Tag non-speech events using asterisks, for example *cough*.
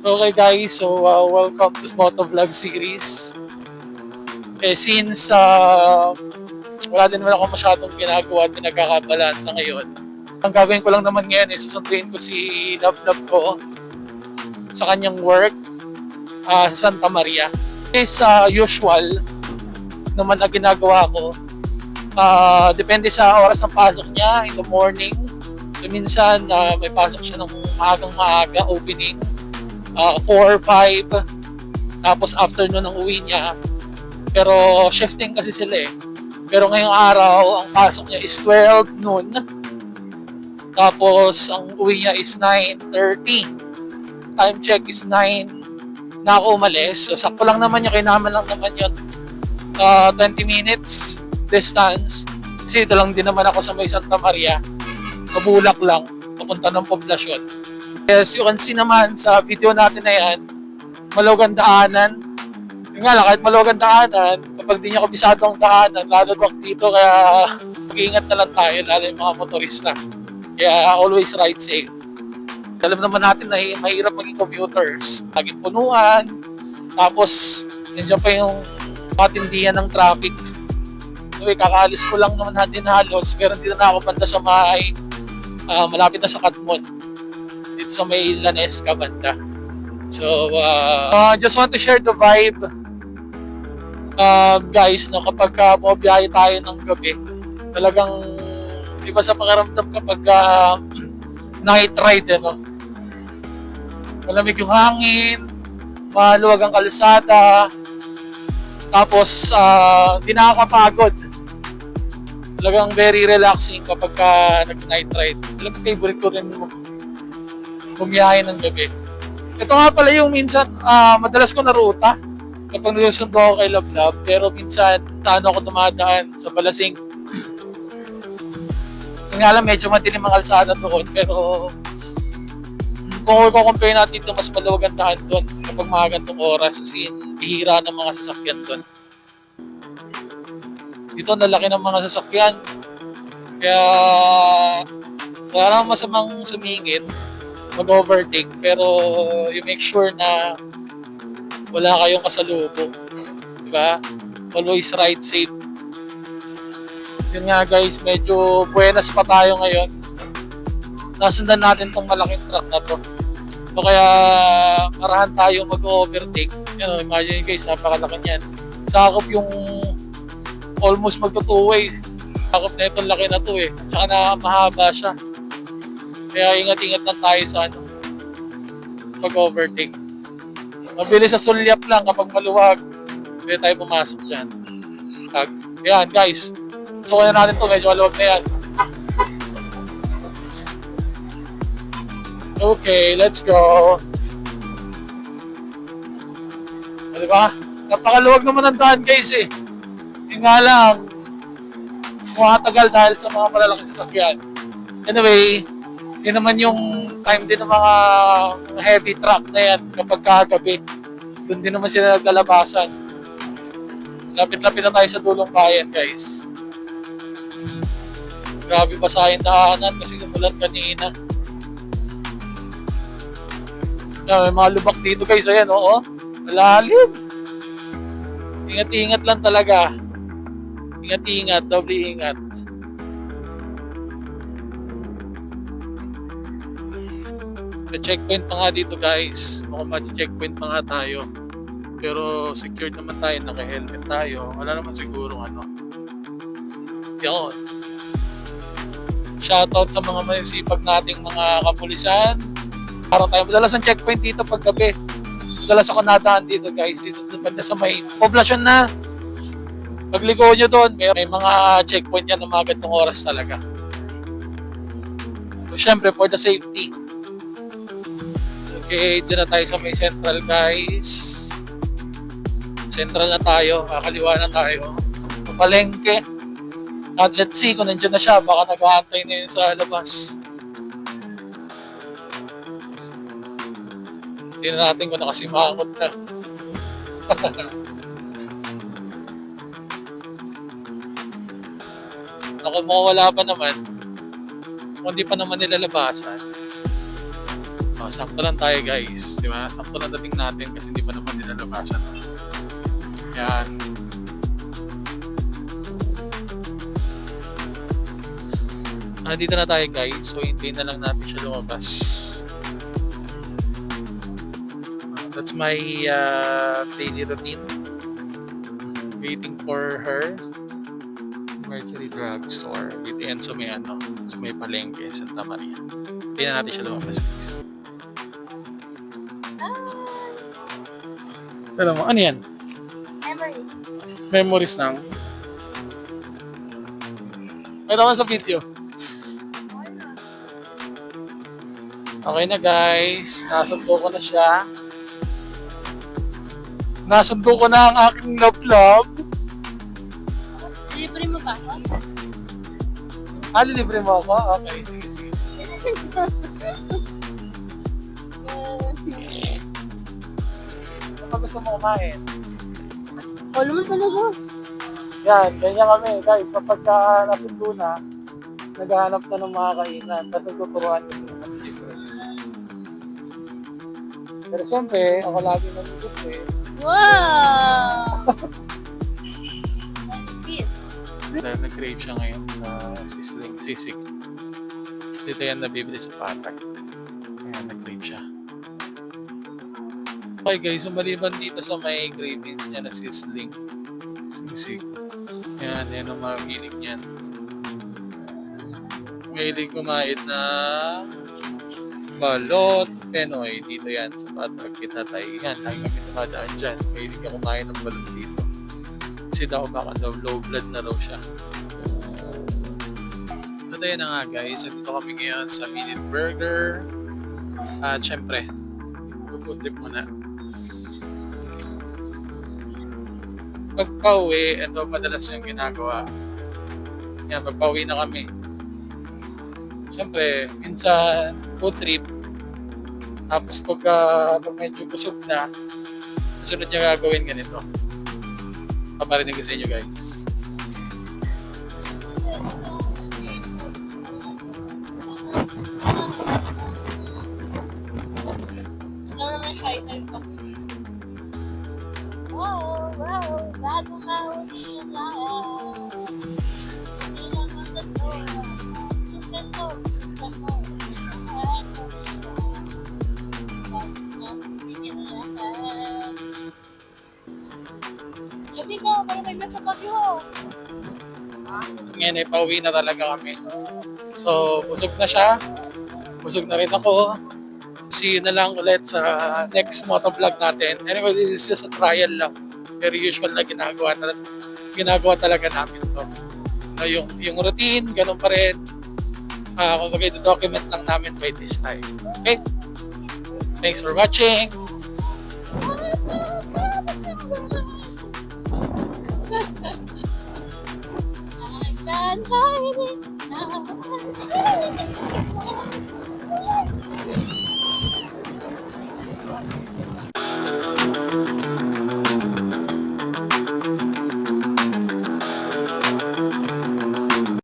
Okay guys, so uh, welcome to Moto Vlog series. Eh since uh, wala din naman ako masyadong ginagawa at pinagkakabalansa ngayon, ang gagawin ko lang naman ngayon is susunduin ko si Love ko sa kanyang work uh, sa Santa Maria. Is uh, usual naman na ginagawa ko. Uh, depende sa oras ng pasok niya in the morning. So minsan uh, may pasok siya ng maagang maaga opening uh, 4, 5, tapos afternoon ang uwi niya. Pero shifting kasi sila eh. Pero ngayong araw, ang pasok niya is 12 noon. Tapos ang uwi niya is 9.30. Time check is 9 na ako umalis. So sakto lang naman yung kinaman lang naman yun. Uh, 20 minutes distance. Kasi ito lang din naman ako sa may Santa Maria. Kabulak lang. Papunta ng poblasyon. As you can see naman sa video natin na yan, malugang daanan. Yung nga lang, kahit malugang daanan, kapag di nyo kabisado ang daanan, lalo wag dito, kaya mag-iingat na lang tayo, lalo yung mga motorista. Kaya always ride safe. Alam naman natin na mahirap maging commuters. Laging punuan, tapos nandiyan pa yung patindihan ng traffic. Okay, kakaalis ko lang naman natin halos, pero dito na ako banda sa may uh, malapit na sa Katmon dito sa may Lanesca banda. So, uh, uh, just want to share the vibe uh, guys, no, kapag uh, bumabiyahe tayo ng gabi, talagang iba sa pakaramdam kapag uh, night ride, ano. Malamig yung hangin, maluwag ang kalsada, tapos uh, hindi nakakapagod. Talagang very relaxing kapag uh, nag-night ride. Ko, favorite ko rin bumiyahe ng gabi. Ito nga pala yung minsan, uh, madalas ko na ruta kapag nagsusundo ako kay Love, pero minsan, taano ako dumadaan sa Balasing. Yung nga medyo madilim ang kalsada doon, pero kung i-compare natin ito, mas maluwag ang daan doon kapag mga gantong oras kasi bihira ng mga sasakyan doon. Dito, nalaki ng mga sasakyan. Kaya, parang masamang sumingit mag-overtake pero you make sure na wala kayong kasalubong. Diba? Always ride safe. Yun nga guys, medyo buenas pa tayo ngayon. Nasundan natin tong malaking truck na to. So kaya marahan tayo mag-overtake. You know, imagine guys, napakalaki niyan. Sakop yung almost magto-two-way. Sakop na itong laki na to eh. Tsaka na mahaba siya. Kaya ingat-ingat lang tayo sa ano, pag-overtake. Mabilis sa sulyap lang kapag maluwag. Pwede tayo pumasok dyan. Tag. Yan, guys. So, kaya natin to. Medyo maluwag na yan. Okay, let's go. O, diba? Napakaluwag naman ang daan, guys, eh. Yung nga lang, kumatagal dahil sa mga malalaking sasakyan. Anyway, yun naman yung time din ng mga heavy truck na yan kapag kagabi. Doon din naman sila naglalabasan. Lapit-lapit na tayo sa dulong bayan, guys. Grabe basa yung daanan kasi umulan kanina. Yan, may mga lubak dito, guys. Ayan, oo. Malalim. Ingat-ingat lang talaga. Ingat-ingat, doble ingat. May checkpoint pa nga dito guys. Mukhang mag-checkpoint pa nga tayo. Pero secured naman tayo, naka-helmet tayo. Wala naman siguro ano. Yun. Shoutout sa mga may sipag nating mga kapulisan. Parang tayo madalas ang checkpoint dito pag gabi. Madalas ako nadaan dito guys. Dito sa banda sa may poblasyon na. Pagligo nyo doon, may, may mga checkpoint yan na mga gantong oras talaga. So, syempre, for the safety. Okay, dito na tayo sa may central guys. Central na tayo, kakaliwa na tayo. Palengke. At let's see kung nandiyan na siya, baka nag-aantay na yun sa labas. Tingnan natin kung nakasimangot na. *laughs* Naku, mukhang wala pa naman. Kung di pa naman nilalabasan. Oh, sakto lang tayo guys. Di ba? Sakto lang dating natin kasi hindi pa naman nilalabasan. Yan. Nandito na tayo guys. So, hintayin na lang natin siya lumabas. That's my uh, daily routine. Waiting for her. Mercury Drugstore. Dito yan sa may ano, sa may palengke, Santa Maria. Hindi na natin siya lumabas guys. Alam mo, ano yan? Memories. Memories ng... May naman sa video. Okay na guys, nasundo ko na siya. Nasundo ko na ang aking love-love. Libre mo ba ako? Ah, libre mo ako? Okay, sige, sige. *laughs* gusto mo kumain. Wala mo talaga. Yan, ganyan kami guys. Kapag ka nasundo na, naghahanap na ng mga kainan. Tapos nagtuturuan ko sila. Pero siyempre, ako lagi nandito eh. Wow! Dahil nag-crave siya ngayon sa sisling sisig. Dito yan nabibili sa patak. Okay guys, so maliban dito sa may cravings niya na sisling sisig. Yan, yan ang mga hilig niyan. Mahilig kumain na balot, penoy. Dito yan sa patak. Kita tayo. Yan, lagi kami tumadaan dyan. Mahilig ka kumain ng balot dito. Kasi daw baka daw low blood na raw siya. At ayun na nga guys, dito kami ngayon sa Minute Burger. At syempre, food trip muna. Pagpauwi, ito madalas yung ginagawa. Yan, pagpauwi na kami. Syempre, minsan food trip. Tapos pag, ah, pag medyo busog na, sunod niya gagawin ganito. Paparinig ko sa inyo guys. Gabi ka, marinig na sa bagyo. Ngayon ay pauwi na talaga kami. So, busog na siya. Busog na rin ako. See you na lang ulit sa next motovlog natin. Anyway, this is just a trial lang. Pero usual na ginagawa, na, ginagawa talaga namin ito. No, yung, yung routine, ganun pa rin. Uh, kumbaga, document lang namin by this time. Okay? Thanks for watching. I'm *laughs*